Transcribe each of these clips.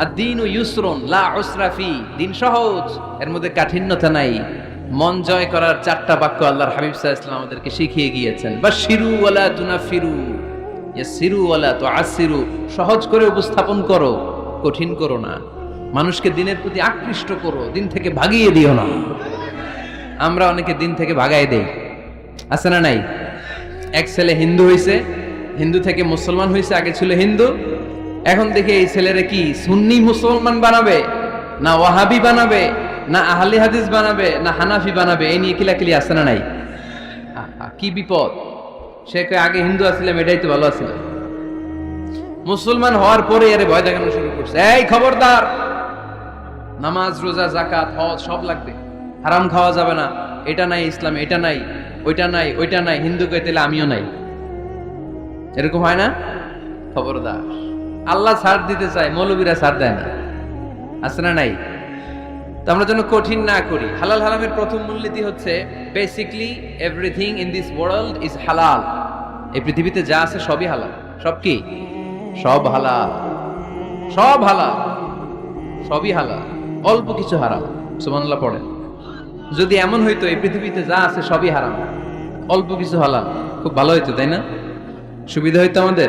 আর দিন ও ইউসরুন, লা উসরাফি দিন সহজ, এর মধ্যে কাঠিন্যতা নাই। মন জয় করার চারটা বাক্য আল্লাহর হাবিব সাল্লাল্লাহু আলাইহি আমাদেরকে শিখিয়ে গিয়েছেন। বা শিরু ওয়ালা তুনাফিরু সিরু ওয়ালা তো আসিরু সহজ করে উপস্থাপন করো, কঠিন করো না। মানুষকে দিনের প্রতি আকৃষ্ট করো, দিন থেকে ভাগিয়ে দিও না। আমরা অনেকে দিন থেকে ভাগাই দেই। আছে না নাই? এক ছেলে হিন্দু হয়েছে হিন্দু থেকে মুসলমান হয়েছে আগে ছিল হিন্দু এখন দেখে এই ছেলেরা কি সুন্নি মুসলমান বানাবে? না ওয়াহাবি বানাবে? না আহলি হাদিস বানাবে? না হানাফি বানাবে? এই নিয়ে কিলাকিলি আছে না নাই? কি বিপদ। সে কয়, আগে হিন্দু আসছিলাম এটাই তো ভালো আছিল মুসলমান হওয়ার পরে এর ভয় দেখানো শুরু করছে। এই খবরদার! নামাজ, রোজা জাকাত হজ, সব লাগবে। হারাম খাওয়া যাবে না। এটা নাই ইসলাম, এটা নাই, ওইটা নাই ওইটা নাই। হিন্দু কে তাহলে আমিও নাই। এরকম হয় না? খবরদার। আল্লাহ ছাড় দিতে চায়, মৌলবীরা ছাড় দেয় না। আছে না নাই? তো আমরা যেন কঠিন না করি। হালাল হারামের প্রথম মূলনীতি হচ্ছে basically everything in this world is হালাল এই পৃথিবীতে যা আছে সবই হালাল। সব কি? সব হালাল। সব হালাল। সবই হালাল। অল্প কিছু হারাম। সুবহানাল্লাহ পড়েন। যদি এমন হইতো, এই পৃথিবীতে যা আছে সবই হারাম। অল্প কিছু হালাল। খুব ভালো হইতো, তাই না? সুবিধা হইতো আমাদের?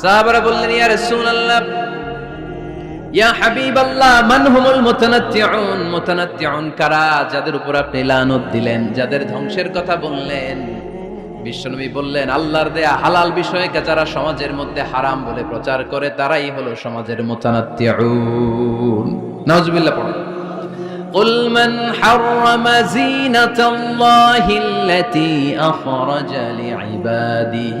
সাহাবারা বললেন ইয়া রাসূলুল্লাহ ইয়া হাবিবাল্লাহ মান হুমুল মুতানাত্তিউন মুতানাত্তিউন কারা যাদের উপর আপনি লানত দিলেন যাদের ধ্বংসের কথা বললেন বিশ্বনবী বললেন আল্লাহর দেয়া হালাল বিষয়কে যারা সমাজের মধ্যে হারাম বলে প্রচার করে তারাই হলো সমাজের মুতানাত্তিউন নাউজুবিল্লাহ পড়ুন قل من حرم زينة الله التي أخرج لعباده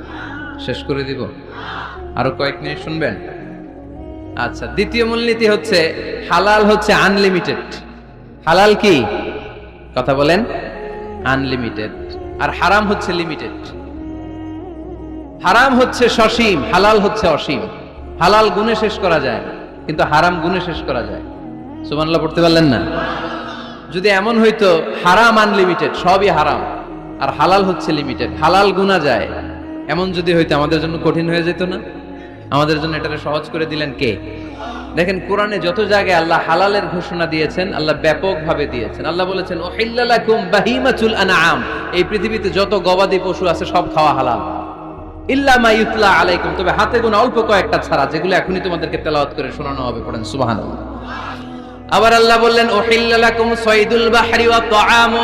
শেষ করে দিব। আরও কয়েক মিনিট শুনবেন? আচ্ছা দ্বিতীয় মূলনীতি হচ্ছে, হালাল হচ্ছে আনলিমিটেড হালাল কি? কথা বলেন আনলিমিটেড আর হারাম হচ্ছে লিমিটেড হারাম হচ্ছে সসীম, হালাল হচ্ছে অসীম। হালাল গুণে শেষ করা যায় কিন্তু হারাম গুণে শেষ করা যায়। সুমানলা পড়তে পারলেন না? যদি এমন হইতো, হারাম আনলিমিটেড সবই হারাম। আর হালাল হচ্ছে লিমিটেড হালাল গুণা যায় এমন যদি হইতো আমাদের জন্য কঠিন হয়ে যেত না? আমাদের জন্য এটাকে সহজ করে দিলেন কে? দেখেন, কোরআনে যত জায়গায় আল্লাহ হালালের ঘোষণা দিয়েছেন, আল্লাহ ব্যাপকভাবে দিয়েছেন। আল্লাহ বলেছেন ও হিল্লালাকুম বাহিমাতুল আনআম। এই পৃথিবীতে যত গবাদি পশু আছে, সব খাওয়া হালাল। ইল্লা মা ইউতলা আলাইকুম। তবে হাতে গোনা অল্প কয়েকটা ছাড়া, যেগুলো এখনই তোমাদেরকে তেলাওয়াত করে শোনানো হবে, পড়েন, সুবহানাল্লাহ। আবার আল্লাহ বললেন ওহিল্লালাকুম সৈদুল বাহরি ওয়া তাআমু।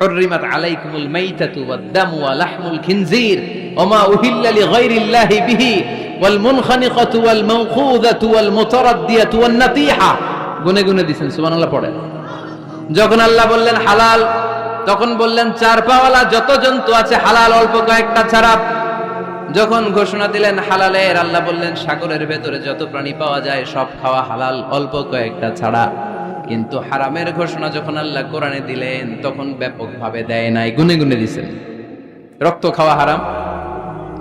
حرمت عليكم الميتة والدم ولحم الخنزير وما أهل لغير الله به والمنخنقة والموقوذة والمتردية والنطيحة গুনে গুনে দিছেন সুবহানাল্লাহ পড়েন যখন আল্লাহ বললেন হালাল তখন বললেন চার পাওয়ালা যত জন্তু আছে হালাল অল্প কয়েকটা ছাড়া যখন ঘোষণা দিলেন হালালের, আল্লাহ বললেন, সাগরের ভেতরে যত প্রাণী পাওয়া যায়, সব খাওয়া হালাল, অল্প কয়েকটা ছাড়া। কিন্তু হারামের ঘোষণা যখন আল্লাহ কোরআনে দিলেন, তখন ব্যাপকভাবে দেয় নাই, গুনে গুনে দিছেন। রক্ত খাওয়া হারাম,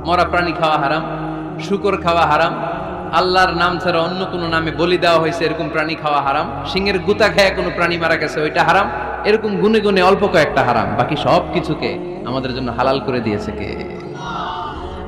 মরা প্রাণী খাওয়া হারাম, শুকর খাওয়া হারাম, আল্লাহর নাম ছাড়া অন্য কোনো নামে বলি দেওয়া হয়েছে, এরকম প্রাণী খাওয়া হারাম সিংহের গুতা খায় কোনো প্রাণী মারা গেছে, ওইটা হারাম, এরকম গুনে গুনে অল্প কয়েকটা হারাম, বাকি সব কিছুকে আমাদের জন্য হালাল করে দিয়েছে কে?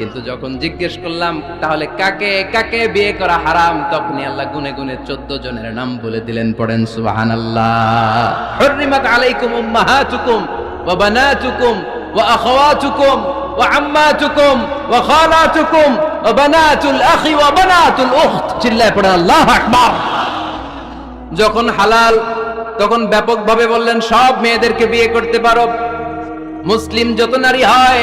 কিন্তু যখন জিজ্ঞেস করলাম, তাহলে কাকে কাকে বিয়ে করা হারাম? তখনই আল্লাহ গুনে গুনে চোদ্দ জনের নাম বলে দিলেন, পড়েন সুবাহান আল্লাহ আলাইকুম যখন হালাল, তখন ব্যাপকভাবে বললেন, সব মেয়েদেরকে বিয়ে করতে পারো। মুসলিম যত নারী হয়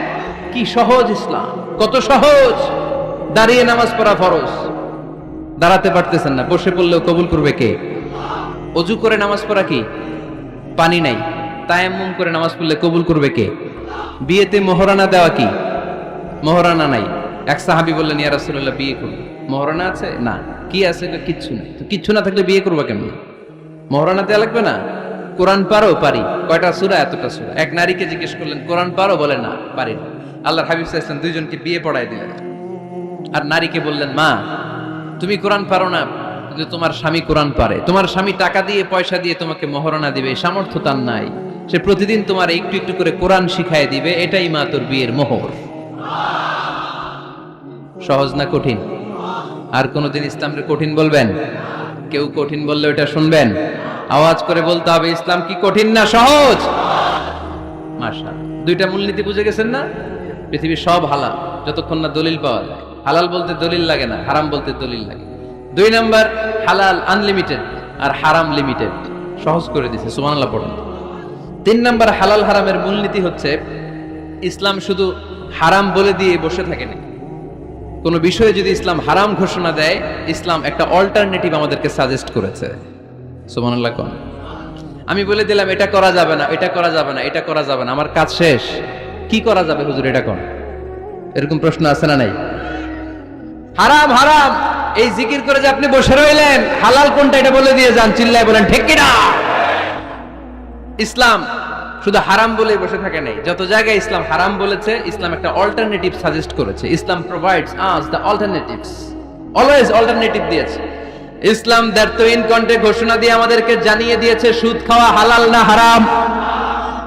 কি সহজ ইসলাম? কত সহজ? দাঁড়িয়ে নামাজ পড়া ফরজ। দাঁড়াতে পারতেছেন না, বসে পড়লেও কবুল করবে কে? অজু করে নামাজ পড়া কি? পানি নাই। তায়াম্মুম করে নামাজ পড়লে কবুল করবে কে? বিয়েতে মোহরানা দেওয়া কি? মোহরানা নাই। এক সাহাবি বললেন, ইয়া রাসূলুল্লাহ, বিয়ে করব। মোহরানা আছে? না। কি আছে? কিচ্ছু না তো কিচ্ছু না থাকলে বিয়ে করব কেমন? মোহরানা দেওয়া লাগবে না? কোরআন পারো, পারি। কয়টা সূরা? এতটা সূরা। এক নারীকে জিজ্ঞেস করলেন, কোরআন পারো? বলে, না, পারি না। আল্লাহর হাবিব ওয়াসাল্লাম দুইজনকে বিয়ে পড়ায় দিলেন। আর নারীকে বললেন, মা, তুমি কোরআন পারো না, কিন্তু তোমার স্বামী কোরআন পারে। তোমার স্বামী টাকা দিয়ে, পয়সা দিয়ে তোমাকে মহারণা দিবে সামর্থ্য তার নাই। সে প্রতিদিন তোমার একটু একটু করে কোরআন শিখায় দিবে, এটাই মা তোর বিয়ের মোহর। সহজ না কঠিন? আর কোনোদিন ইসলামকে কঠিন বলবেন? কেউ কঠিন বললে ওটা শুনবেন? আওয়াজ করে বলতে হবে, ইসলাম কি কঠিন না সহজ? মাশা দুইটা মূলনীতি বুঝে গেছেন না? পৃথিবীর সব হালাল, যতক্ষণ না দলিল পাওয়া যায়। হালাল বলতে দলিল লাগে না, হারাম বলতে দলিল লাগে। দুই নাম্বার, হালাল আনলিমিটেড আর হারাম লিমিটেড সহজ করে দিছে, সুবহানাল্লাহ পড়ুন। তিন নাম্বার, হালাল হারামের মূলনীতি হচ্ছে, ইসলাম শুধু হারাম বলে দিয়ে বসে থাকেনি কোনো বিষয়ে যদি ইসলাম হারাম ঘোষণা দেয়, ইসলাম একটা অল্টারনেটিভ আমাদেরকে সাজেস্ট করেছে। সুবহানাল্লাহ কোন। আমি বলে দিলাম, এটা করা যাবে না, এটা করা যাবে না, এটা করা যাবে না, আমার কাজ শেষ। কি করা যাবে হুজুর এটা কোন? এরকম প্রশ্ন আছে না নাই? হারাম হারাম। এই জিকির করে যে আপনি বসে রইলেন, হালাল কোনটা এটা বলে দিয়ে যান, চিল্লায় বলেন, ঠিক কিনা? ইসলাম শুধু হারাম বলে বসে থাকে নাই। যত জায়গায় ইসলাম হারাম বলেছে, ইসলাম একটা অল্টারনেটিভ সাজেস্ট করেছে। Islam provides us the alternatives always alternative দিয়েছে। ইসলাম দ্যাট তো ইন কন্টে ঘোষণা দিয়ে আমাদেরকে জানিয়ে দিয়েছে, সুদ খাওয়া হালাল না হারাম?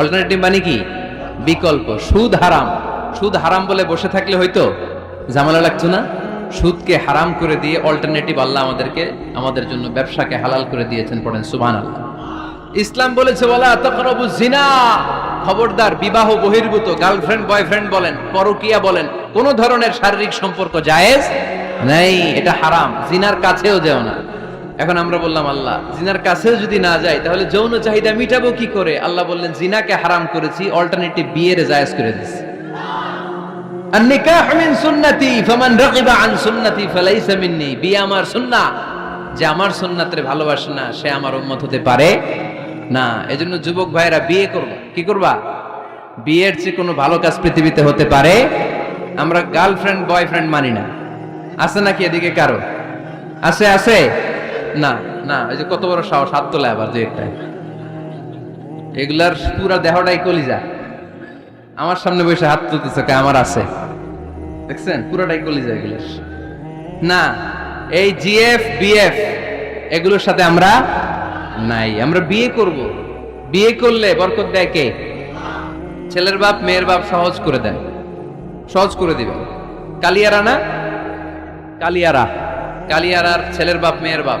অল্টারনেটিভ মানে কি? বিকল্প, সুদ হারাম। সুদ হারাম বলে বসে থাকলে হয়তো ঝামেলা লাগতো না। সুদকে হারাম করে দিয়ে অল্টারনেটিভ আল্লাহ আমাদেরকে, আমাদের জন্য ব্যবসাকে হালাল করে দিয়েছেন পড়েন সুবান আল্লাহ ইসলাম বলেছে বলা তকরবু জিনা খবরদার, বিবাহ বহির্ভূত গার্লফ্রেন্ড বয়ফ্রেন্ড বলেন, পরকিয়া বলেন, কোন ধরনের শারীরিক সম্পর্ক জায়েজ নেই, এটা হারাম। জিনার কাছেও যেও না। এখন আমরা বললাম, আল্লাহ, জিনার কাছেও যদি না যাই, তাহলে যৌন চাহিদা মিটাবো কি করে? আল্লাহ বললেন, জিনাকে হারাম করেছি অল্টারনেটিভ বিয়ের জায়েজ করে দিয়েছি। যে আমার সুন্নাতের ভালোবাসে না, সে আমার উন্মত হতে পারে না। এজন্য যুবক ভাইরা বিয়ে করবে। কি করবা? বিয়ের চেয়ে কোনো ভালো কাজ পৃথিবীতে হতে পারে? আমরা গার্লফ্রেন্ড বয়ফ্রেন্ড মানি না। আছে নাকি এদিকে কারও? আছে আছে? না না, এই যে কত বড় সাহস, হাত তোলা আবার যে একটা এগুলার পুরা দেহটাই কলিজা। আমার সামনে বসে হাত তুলতেছে, কে আমার আছে। দেখছেন? পুরোটাই কলিজা এগুলোর। না, এই জিএফ, বিএফ, এগুলোর সাথে আমরা নাই। আমরা বিয়ে করব। বিয়ে করলে বরকত দেয় কে? ছেলের বাপ, মেয়ের বাপ সহজ করে দেন। সহজ করে দিবেন। কালিয়ারা না? কালিয়ারা। কালিয়ারার ছেলের বাপ, মেয়ের বাপ।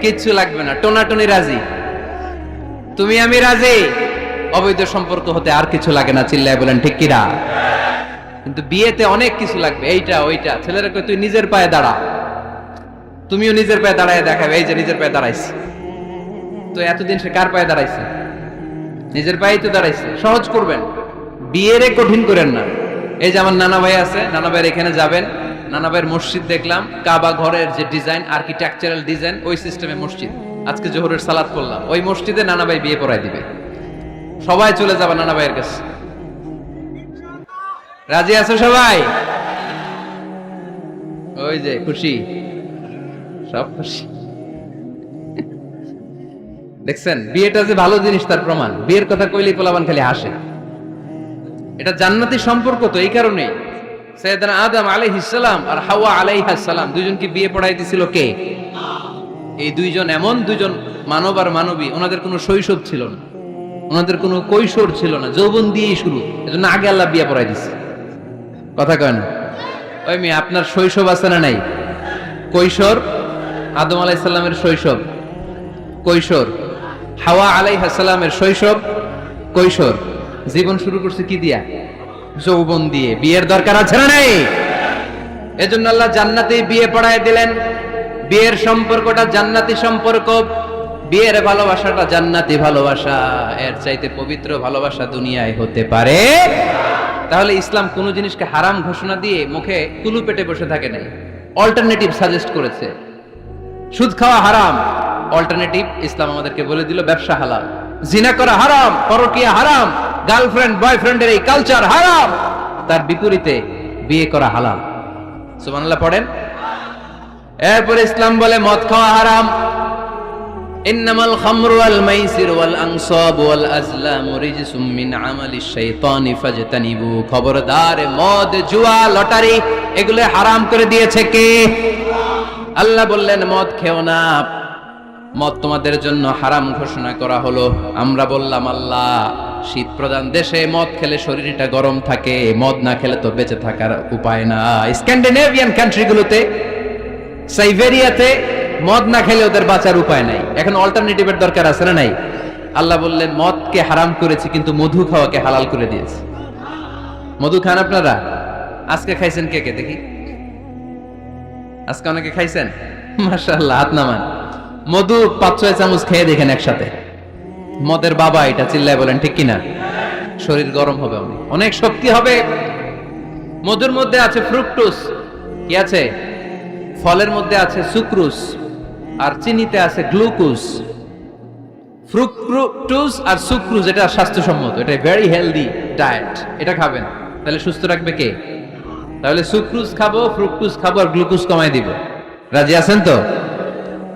কিচ্ছু লাগবে না। টোনাটনি রাজি? তুমি আমি রাজি? অবৈধ সম্পর্ক হতে আর কিছু লাগে না, চিল্লায় বলেন, ঠিক কিরা কিন্তু বিয়েতে অনেক কিছু লাগবে, এইটা, ওইটা। ছেলেরা তুই নিজের পায়ে দাঁড়া। তুমিও নিজের পায়ে দাঁড়ায় দেখাবে, এই যে নিজের পায়ে দাঁড়াইছে। তো এতদিন সে কার পায়ে দাঁড়াইছে? নিজের পায়েই তো দাঁড়াইছে। সহজ করবেন। বিয়েরে কঠিন করেন না। এই যে আমার নানা ভাই আছে, নানা ভাইয়ের এখানে যাবেন। নানা ভাইয়ের মসজিদ দেখলাম, কাবা ঘরের যে ডিজাইন আর্কিটেকচারাল ডিজাইন ওই সিস্টেমে মসজিদ। আজকে জোহরের সালাদ করলাম ওই মসজিদে নানা ভাই বিয়ে পড়াই দিবে। সবাই চলে যাবে নানা ভাইয়ের কাছে। রাজি আছো সবাই? ওই যে, খুশি? সব খুশি। দেখছেন, বিয়েটা যে ভালো জিনিস তার প্রমাণ। বিয়ের কথা কইলেই পোলাবান খালি হাসে। এটা জান্নাতি সম্পর্ক তো, এই কারণেই। সৈয়দনা আদম আলাইহিস সালাম আর হাওয়া আলাইহাস সালাম দুইজনকে বিয়ে পড়াই দিছিল কে? এই দুইজন এমন দুইজন মানব আর মানবী, ওনাদের কোনো শৈশব ছিল না, ওনাদের কোনো কৈশোর ছিল না, যৌবন দিয়েই শুরু, এজন্য আগে আল্লাহ বিয়ে পড়াই দিছে কথা কয় না ওই মেয়ে, আপনার শৈশব আছে না নাই? কৈশোর, আদম আলাইসাল্লামের শৈশব, কৈশোর, হাওয়া আলাইহাসাল্লামের শৈশব, কৈশোর। জীবন শুরু করছে কি দিয়া? যৌবন দিয়ে। বিয়ের দরকার আছে না নাই? এজন্য আল্লাহ জান্নাতে বিয়ে পড়ায় দিলেন। বিয়ের সম্পর্কটা জান্নাতি সম্পর্ক, বিয়ের ভালোবাসাটা জান্নাতি ভালোবাসা। এর চাইতে পবিত্র ভালোবাসা দুনিয়ায় হতে পারে। তাহলে ইসলাম কোন জিনিসকে হারাম ঘোষণা দিয়ে মুখে কুলু পেটে বসে থাকে নাই। অল্টারনেটিভ সাজেস্ট করেছে। সুদ খাওয়া হারাম। অল্টারনেটিভ ইসলাম আমাদেরকে বলে দিল ব্যবসা হালাল। জিনা করা হারাম, পরকিয়া হারাম গার্লফ্রেন্ড বয়ফ্রেন্ডের এই কালচার হারাম, তার বিপরীতে বিয়ে করা হালাল। সুবহানাল্লাহ পড়েন? এরপরে ইসলাম বলে, মদ খাওয়া হারাম। ইন্নামাল খামরু ওয়াল মাইসির ওয়াল আনসাব ওয়াল আজলাম রিজসুম মিন আমালিশ শাইতানি ফাজতানিবু। খবরদার, মদ, জুয়া, লটারি, এগুলো হারাম করে দিয়েছে কে? আল্লাহ বললেন, মদ খেও না। মদ তোমাদের জন্য হারাম ঘোষণা করা হলো। আমরা বললাম, আল্লাহ, শীত প্রধান দেশে মদ খেলে শরীরটা গরম থাকে, মদ না খেলে তো বেঁচে থাকার উপায় না। স্ক্যান্ডিনেভিয়ান কান্ট্রিগুলোতে সাইবেরিয়াতে মদ না খেলে ওদের বাঁচার উপায় নাই। এখন অল্টারনেটিভের দরকার আছে না নাই? আল্লাহ বললেন, মদকে হারাম করেছি, কিন্তু মধু খাওয়াকে হালাল করে দিয়েছে। মধু খান আপনারা? আজকে খাইছেন কে কে? দেখি। আজকে অনেকে খাইছেন? মাশাআল্লাহ, হাত নামান। মধু পাঁচ, ছয় চামচ খেয়ে দেখেন একসাথে। মদের বাবা এটা চিল্লায় বলেন, ঠিক কিনা? শরীর গরম হবে অনেক। শক্তি হবে। মধুর মধ্যে আছে ফ্রুকটুস কি আছে? ফলের মধ্যে আছে সুক্রুস আর চিনিতে আছে গ্লুকোজ। ফ্রুক্টুস আর সুক্রুজ, এটা স্বাস্থ্যসম্মত। এটা ভেরি হেলদি ডায়েট এটা খাবেন। তাহলে সুস্থ রাখবে কে? তাহলে সুক্রুজ খাব ফ্রুক্টুস খাব আর গ্লুকোজ কমাই দিব। রাজি আছেন তো?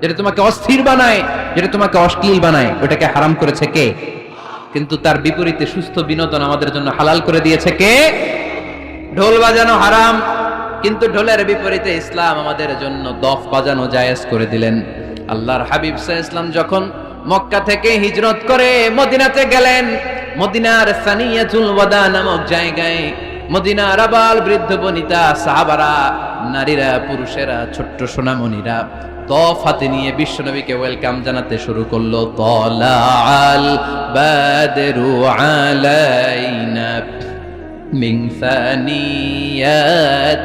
যেটা তোমাকে অস্থির বানায়, যেটা তোমাকে অশ্লীল বানায়, ওটাকে হারাম করেছে কে? কিন্তু তার বিপরীতে সুস্থ বিনোদন আমাদের জন্য হালাল করে দিয়েছে কে? ঢোল বাজানো হারাম, কিন্তু ঢোলের বিপরীতে ইসলাম আমাদের জন্য দফ বাজানো জায়েজ করে দিলেন। আল্লাহর হাবিব আলাইহি ইসলাম যখন মক্কা থেকে হিজরত করে মদিনাতে গেলেন, মদিনার সানিয়াতুল ওয়াদা নামক জায়গায় মদিনার আবাল বৃদ্ধ বনিতা সাহাবারা নারীরা পুরুষেরা ছোট্ট সোনামণিরা তফ হাতে নিয়ে বিশ্বনবীকে ওয়েলকাম জানাতে শুরু করলো তলা আল বাদরু আলাইনা من ثنيات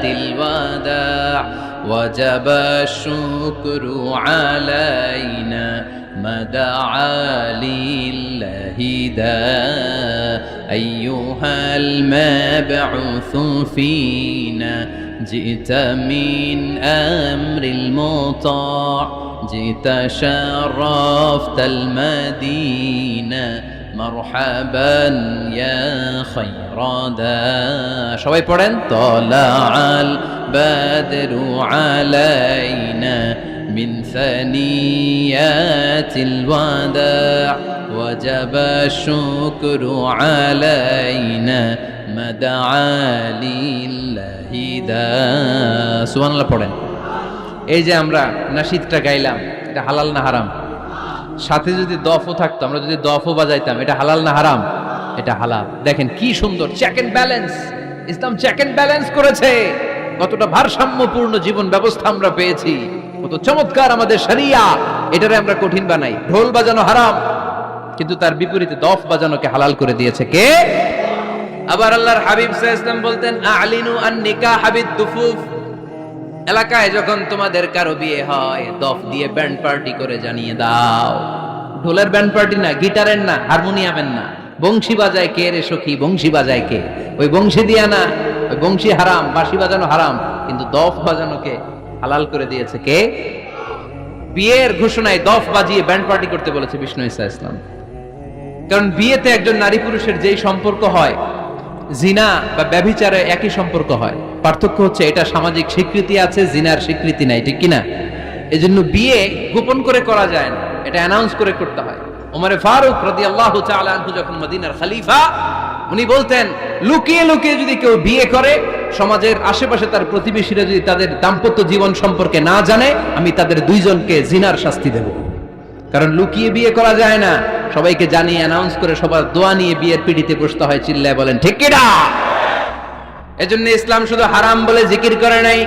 الوداع وجب الشكر علينا ما دعا لله دا أيها المبعوث فينا جئت من أمر المطاع جئت شرفت المدينة. مرحبا يا خير دا شوي طلع البدر علينا من ثنيات الوداع وجب الشكر علينا ما دعا لله دا সুবহান আল্লাহ পড়েন এই যে আমরা নাশিদটা গাইলাম এটা হালাল না হারাম সাথে যদি দফও থাকতো আমরা যদি দফও বাজাইতাম এটা হালাল না হারাম এটা হালাল দেখেন কি সুন্দর check and balance Islam check and balance করেছে কতটা ভারসাম্যপূর্ণ জীবন ব্যবস্থা আমরা পেয়েছি কত চমৎকার আমাদের শরিয়া। এটারে আমরা কঠিন বানাই। ঢোল বাজানো হারাম, কিন্তু তার বিপরীতে দফ বাজানোকে হালাল করে দিয়েছে কে? আবার আল্লাহর হাবিব ওয়াসাল্লাম বলতেন, আলিনু আন নিকাহ হাবিদ দুফুফ। এলাকায় যখন তোমাদের কারও বিয়ে হয়, দফ দিয়ে ব্যান্ড পার্টি করে জানিয়ে দাও। ঢোলের ব্যান্ড পার্টি না, গিটারের না, হারমোনিয়ামের না। বংশী বাজায় কে রে সখী, বংশী বাজায় কে? ওই বংশী দিয়া না, ওই বংশী হারাম, বাঁশি বাজানো হারাম, কিন্তু দফ বাজানোকে হালাল করে দিয়েছে কে? বিয়ের ঘোষণায় দফ বাজিয়ে ব্যান্ড পার্টি করতে বলেছে বিষ্ণু ইসা ইসলাম। কারণ বিয়েতে একজন নারী পুরুষের যেই সম্পর্ক হয়, জিনা বা ব্যভিচারে একই সম্পর্ক হয়। পার্থক্য হচ্ছে এটা সামাজিক স্বীকৃতি আছে, জিনার স্বীকৃতি নাই, ঠিক কিনা? এজন্য বিয়ে গোপন করে করা যায় না, এটা অ্যানাউন্স করে করতে হয়। ওমরে ফারুক তাআলা আনহু যখন মদিনার খলিফা, উনি বলতেন, লুকিয়ে লুকিয়ে যদি কেউ বিয়ে করে সমাজের আশেপাশে তার প্রতিবেশীরা যদি তাদের দাম্পত্য জীবন সম্পর্কে না জানে, আমি তাদের দুইজনকে জিনার শাস্তি দেব। কারণ লুকিয়ে বিয়ে করা যায় না। সবাইকে জানিয়ে অ্যানাউন্স করে সবার দোয়া নিয়ে বিয়ের পিড়িতে বসতে হয়, চিল্লায় বলেন, ঠিক কিনা এজন্য ইসলাম শুধু হারাম বলে জিকির করে নাই।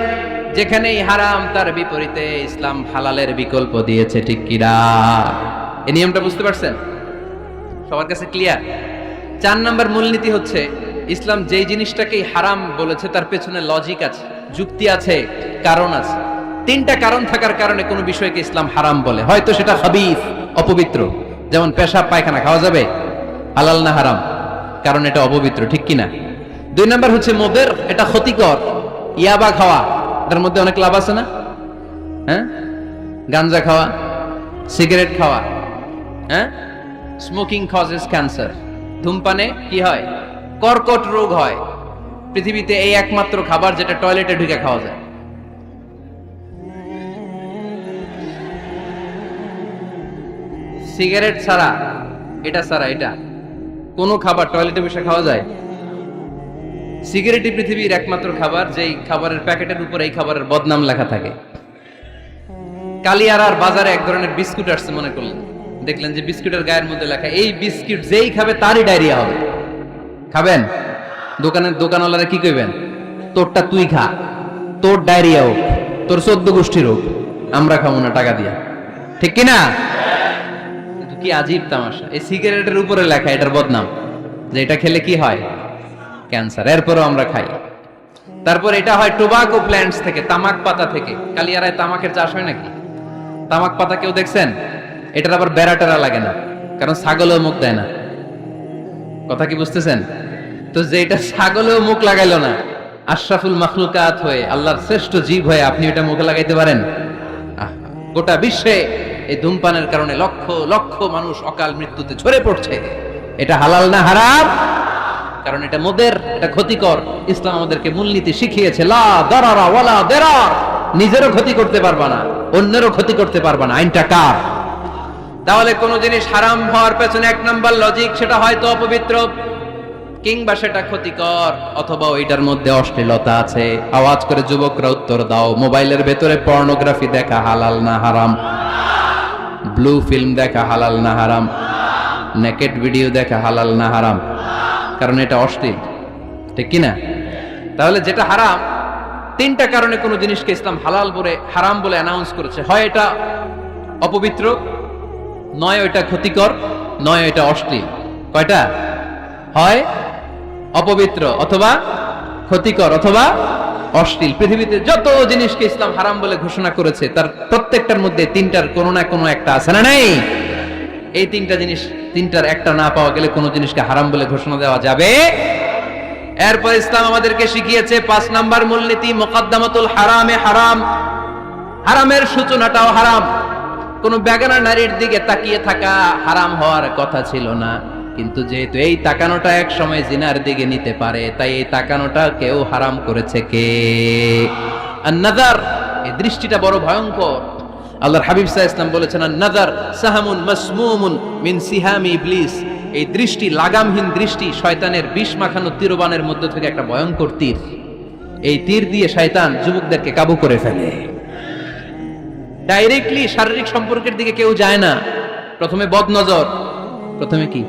যেখানেই হারাম, তার বিপরীতে ইসলাম হালালের বিকল্প দিয়েছে, ঠিক কিনা এই নিয়মটা বুঝতে পারছেন? সবার কাছে ক্লিয়ার চার নাম্বার মূলনীতি হচ্ছে ইসলাম যেই জিনিসটাকেই হারাম বলেছে, তার পেছনে লজিক আছে, যুক্তি আছে, কারণ আছে। তিনটা কারণ থাকার কারণে কোনো বিষয়কে ইসলাম হারাম বলে। হয়তো সেটা হাবিফ অপবিত্র। যেমন পেশাব, পায়খানা, খাওয়া যাবে? হালাল না হারাম? কারণ এটা অপবিত্র, ঠিক কিনা? দুই নাম্বার হচ্ছে মোদের, এটা ক্ষতিকর। ইয়াবা খাওয়া, এটার মধ্যে অনেক লাভ আছে না? হ্যাঁ? গাঞ্জা খাওয়া, সিগারেট খাওয়া হ্যাঁ? স্মোকিং কজেস ক্যান্সার ধূমপানে কি হয়? কর্কট রোগ হয়। পৃথিবীতে এই একমাত্র খাবার যেটা টয়লেটে ঢুকে খাওয়া যায়। সিগারেট ছাড়া, এটা ছাড়া, এটা। কোনো খাবার টয়লেটে বসে খাওয়া যায়? সিগারেটই পৃথিবীর একমাত্র খাবার, যেই খাবারের প্যাকেটের উপর এই খাবারের বদনাম লেখা থাকে। কালিয়ারার বাজারে এক ধরনের বিস্কুট আসছে মনে করলেন। দেখলেন যে বিস্কুটের গায়ের মধ্যে লেখা, এই বিস্কুট যেই খাবে তারই ডায়রিয়া হবে। খাবেন? দোকানের দোকানওয়ালারা কি কইবেন? তোরটা তুই খা। তোর ডায়রিয়া হোক তোর চোদ্দ গোষ্ঠীর হোক আমরা খাব না টাকা দিয়া। ঠিক কি না কিন্তু কি আজীব তামাশা। এই সিগারেটের উপরে লেখা এটার বদনাম, যে এটা খেলে কি হয়? ক্যান্সার। এরপরও আমরা খাই। তারপর এটা হয় টোবাকো প্ল্যান্টস থেকে, তামাক পাতা থেকে। কালিয়ারায় তামাকের চাষ হয় নাকি? তামাক পাতা কেউ দেখছেন? এটার আবার বেড়া টেরা লাগে না, কারণ ছাগলও মুখ দেয় না। কথা কি বুঝতেছেন? তো যে এটা ছাগলেও মুখ লাগাইলো না, আশরাফুল মখলুকাত হয়ে, আল্লাহর শ্রেষ্ঠ জীব হয়ে আপনি এটা মুখে লাগাইতে পারেন? গোটা বিশ্বে এই ধূমপানের কারণে লক্ষ লক্ষ মানুষ অকাল মৃত্যুতে ঝরে পড়ছে। এটা হালাল না হারাম? কারণ এটা মোদের, এটা ক্ষতিকর। ইসলাম আমাদেরকে মূলনীতি শিখিয়েছে, লা দারারা ওয়ালা দেরার। নিজেরও ক্ষতি করতে পারবা না, অন্যেরও ক্ষতি করতে পারবা না। আইনটা কার? তাহলে কোন জিনিস হারাম হওয়ার পেছনে এক নম্বর লজিক সেটা হয়তো অপবিত্র, কিংবা সেটা ক্ষতিকর, অথবা ওইটার মধ্যে অশ্লীলতা আছে। আওয়াজ করে যুবকরা উত্তর দাও, মোবাইলের ভেতরে পর্নোগ্রাফি দেখা হালাল না হারাম? ব্লু ফিল্ম দেখা হালাল না হারাম? নেকেট ভিডিও দেখা হালাল না হারাম? কারণ এটা অশ্লীল, ঠিক কিনা তাহলে যেটা হারাম, তিনটা কারণে কোনো জিনিসকে ইসলাম হালাল বলে, হারাম বলে অ্যানাউন্স করেছে। হয় এটা অপবিত্র নয় ওইটা ক্ষতিকর, নয় ওইটা অশ্লীল। কয়টা? হয় অপবিত্র অথবা ক্ষতিকর অথবা অশ্লীল। পৃথিবীতে যত জিনিসকে ইসলাম হারাম বলে ঘোষণা করেছে, তার প্রত্যেকটার মধ্যে তিনটার কোনো না কোনো একটা আছে না নেই? এই তিনটা জিনিস, তিনটার একটা না পাওয়া গেলে কোনো জিনিসকে হারাম বলে ঘোষণা দেওয়া যাবে? এরপর ইসলাম আমাদেরকে শিখিয়েছে পাঁচ নাম্বার মূলনীতি, মোকাদ্দামাতুল হারামে হারাম। হারামের সূচনাটাও হারাম। কোন বেগানা নারীর দিকে তাকিয়ে থাকা হারাম হওয়ার কথা ছিল না। কিন্তু যেহেতু এই তাকানোটা এক সময় জিনার দিকে নিতে পারে, তাই এই তাকানোটা কেউ হারাম করেছে কে? নাদার এই দৃষ্টিটা বড় ভয়ঙ্কর। আল্লাহর হাবিব সাহ ইসলাম বলেছেন নাদার সাহামুন মাসমুমুন মিন সিহামি ইবলিস। এই দৃষ্টি, লাগামহীন দৃষ্টি শয়তানের বিষ মাখানো তীরবানের মধ্য থেকে একটা ভয়ঙ্কর তীর। এই তীর দিয়ে শয়তান যুবকদেরকে কাবু করে ফেলে। ডাইরেক্টলি শারীরিক সম্পর্কের দিকে কেউ যায় না। প্রথমে বদনজর, প্রথমে কি?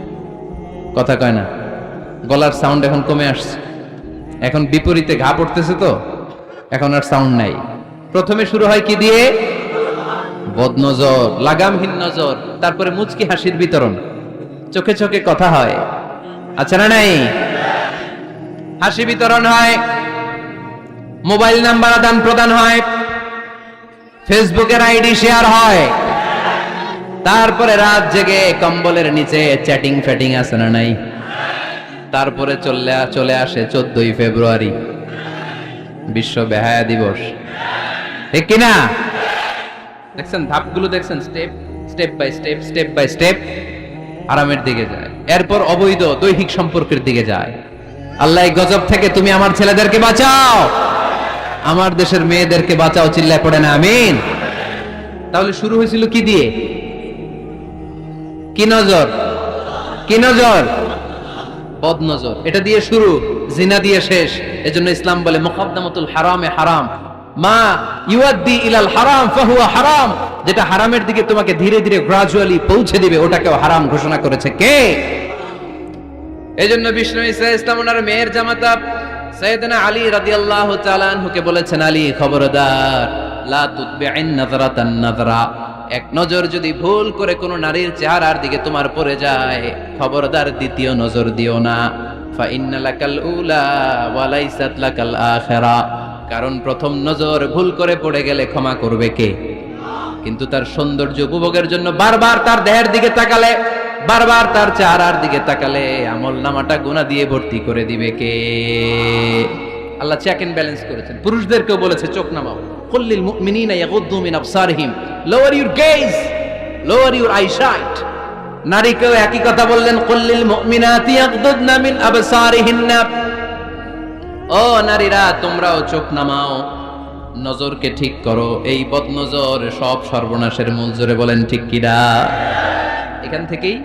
কথা কয় না। গলার সাউন্ড এখন কমে আসছে। এখন বিপরীতে ঘা পড়তেছে তো, এখন আর সাউন্ড নাই। প্রথমে শুরু হয় কি দিয়ে? বদনজর, লাগামহীন নজর, তারপরে মুচকি হাসির বিতরণ। চোখে চোখে কথা হয় আচ্ছা না নাই? হাসি বিতরণ হয়, মোবাইল নাম্বার আদান প্রদান হয় ফেসবুকের আইডি শেয়ার হয়। তারপরে রাত জেগে কম্বলের নিচে চ্যাটিং ফ্যাটিং আছে না নাই? তারপরে চলে চলে আসে চোদ্দই ফেব্রুয়ারি। বিশ্ব বেহায়া দিবস। ঠিক কিনা? দেখছেন, ধাপগুলো দেখছেন, step step by step step by step আরামের দিকে যায়। এরপর অবৈধ দৈহিক সম্পর্কের দিকে যায়। আল্লাহ গজব থেকে তুমি আমার ছেলেদেরকে বাঁচাও। আমার দেশের মেয়েদেরকে বাঁচাও, চিল্লায় পড়ে না, আমিন। তাহলে শুরু হয়েছিল কি দিয়ে? কি নজর? কি নজর? বদ নজর এটা দিয়ে শুরু, জিনা দিয়ে শেষ। এজন্য ইসলাম বলে, মুকদ্দামাতুল হারামে হারাম। মা ইউয়াদ্দি ইলাল হারাম, ফাহুয়া হারাম। যেটা হারামের দিকে তোমাকে ধীরে ধীরে গ্রাজুয়ালি পৌঁছে দিবে, ওটাকেও হারাম ঘোষণা করেছে কে? এজন্য বিষ্ণু ইসা ইসলাম ওনার মেয়ের জামাতা সৈয়দনা আলী রাদিয়াল্লাহু বলেছেন, আলী, খবরদার, লা তুতবি'ইন নাযরাতান নাযরা, এক নজর যদি ভুল করে কোনো নারীর চেহারার দিকে তোমার পড়ে যায়, খবরদার দ্বিতীয় নজর দিও না। ফা ইন্না লাকাল উলা ওয়া লাইসাত লাকাল আখিরা, কারণ প্রথম নজর ভুল করে পড়ে গেলে ক্ষমা করবে কে? কিন্তু তার সৌন্দর্য উপভোগের জন্য বারবার তার দেহের দিকে তাকালে বারবার তার চেহারার দিকে তাকালে আমল নামাটা গুণা দিয়ে ভর্তি করে দিবে কে? আল্লাহ চেক এন্ড ব্যালেন্স করেছেন। পুরুষদেরকেও বলেছে, চোখ নামাও। কুল্লিল মুমিনিনা ইয়াগুদ্দু মিন আবসারিহিম। লোয়ার গেজ লোয়ার নারীকেও একই কথা বললেন কুল্লিল মুমিনাতি মিন আবসারিহিন্না। ও নারীরা, তোমরাও চোখ নামাও। নজরকে ঠিক করো। এই বদনজর সব সর্বনাশের মূল জোরে বলেন, ঠিক কিনা এখান থেকেই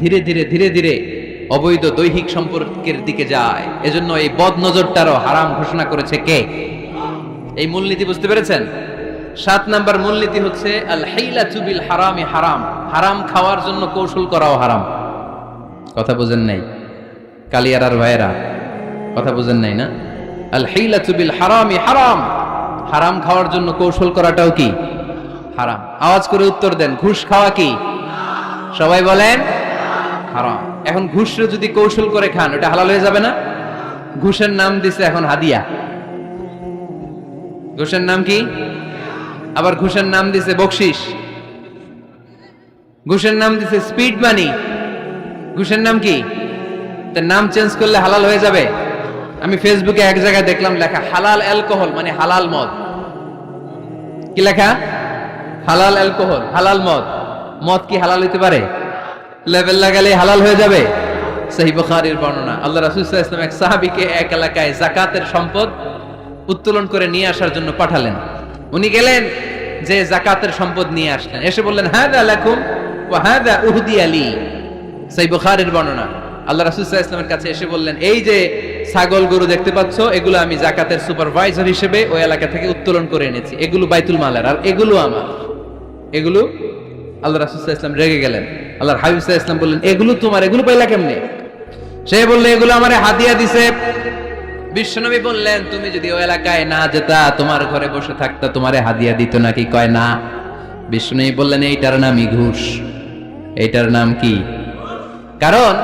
ধীরে ধীরে ধীরে ধীরে অবৈধ দৈহিক সম্পর্কের দিকে যায়। এজন্য এই বদ নজরটারও হারাম ঘোষণা করেছে কে? এই মূলনীতি বুঝতে পেরেছেন? সাত নাম্বার মূলনীতি হচ্ছে আল চুবিল হারামি। হারাম হারাম খাওয়ার জন্য কৌশল করাও হারাম। কথা বুঝেন নাই? কালিয়ারার ভাইয়েরা, কথা বুঝেন নাই না? আল হাইলা চুবিল হারামি হারাম। হারাম খাওয়ার জন্য কৌশল করাটাও কি? হারাম। আওয়াজ করে উত্তর দেন, ঘুষ খাওয়া কি? সবাই বলেন, হারাম। এখন ঘুষরে যদি কৌশল করে খান, ওটা হালাল হয়ে যাবে না? ঘুষের নাম দিছে এখন হাদিয়া। ঘুষের নাম কি? আবার ঘুষের নাম দিছে বকশিস। ঘুষের নাম দিছে স্পিড মানি ঘুষের নাম কি? তার নাম চেঞ্জ করলে হালাল হয়ে যাবে। আমি ফেসবুকে এক জায়গায় দেখলাম লেখা, হালাল অ্যালকোহল মানে হালাল মদ। কি লেখা? হালাল অ্যালকোহল হালাল মদ। মদ কি হালাল হইতে পারে? লেভেল লাগালে হালাল হয়ে যাবে? সহি বুখারীর বর্ণনা, আল্লাহ রাসূল ওয়াসাল্লাম এক সাহাবীকে এক এলাকায় জাকাতের সম্পদ উত্তোলন করে নিয়ে আসার জন্য পাঠালেন। উনি গেলেন যে জাকাতের সম্পদ নিয়ে আসলেন। এসে বললেন, হাদা লাকুম ওয়া হাদা উহদি আলী বুখারীর বর্ণনা, আল্লাহ রাসূল সাল্লাল্লাহু আলাইহি ওয়াসাল্লামের কাছে এসে বললেন, এই যে ছাগল গরু দেখতে পাচ্ছ, এগুলো আমি জাকাতের সুপারভাইজার হিসেবে ওই এলাকা থেকে উত্তোলন করে এনেছি। এগুলো বাইতুল মালার, আর এগুলো আমার। এগুলো আল্লাহ রাসুল্লাহ ইসলাম রেগে গেলেন। আল্লাহর হাবিব ইসলাম বললেন, এগুলো তোমার, এগুলো পাইলা কেমনে? সে বললে, এগুলো আমার হাতিয়া দিছে। বিশ্বনবী বললেন, তুমি যদি ওই এলাকায় না যেতা, তোমার ঘরে বসে থাকতা তোমারে হাদিয়া দিত নাকি? কয়, না। বিশ্বনবী বললেন, এইটার নামই ঘুষ। এইটার নাম কি? কারণ